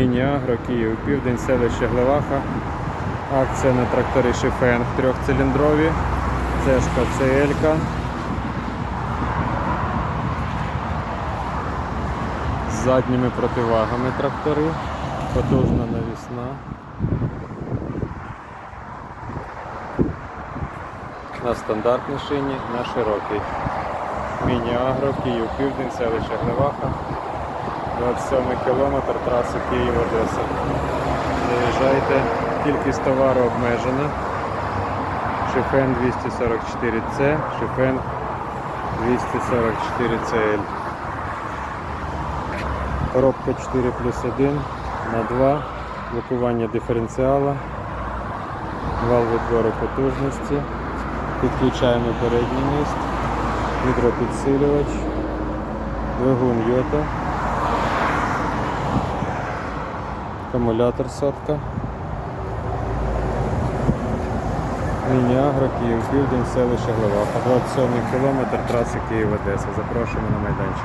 Міні-Агро, Київ, Південь, селище Глеваха. Акція на тракторі Шифенг трьохциліндрові. Цешка CL. З задніми противагами трактори. Потужна навісна. На стандартній шині, на широкій. Міні-Агро, Київ, Південь, селище Глеваха. 27 кілометр траси Київ-Одеса. Заїжджайте, кількість товару обмежена. Шифен 244C, Шифен 244CL. Коробка 4 плюс 1 на 2, блокування диференціала, вал відбору потужності, підключаємо передній міст, гідропідсилювач, двигун Йота. Акумулятор сотка. Міні-агро, Київ, Південь, селище Глива. 27 кілометр траси Київ-Одеса. Запрошуємо на майданчик.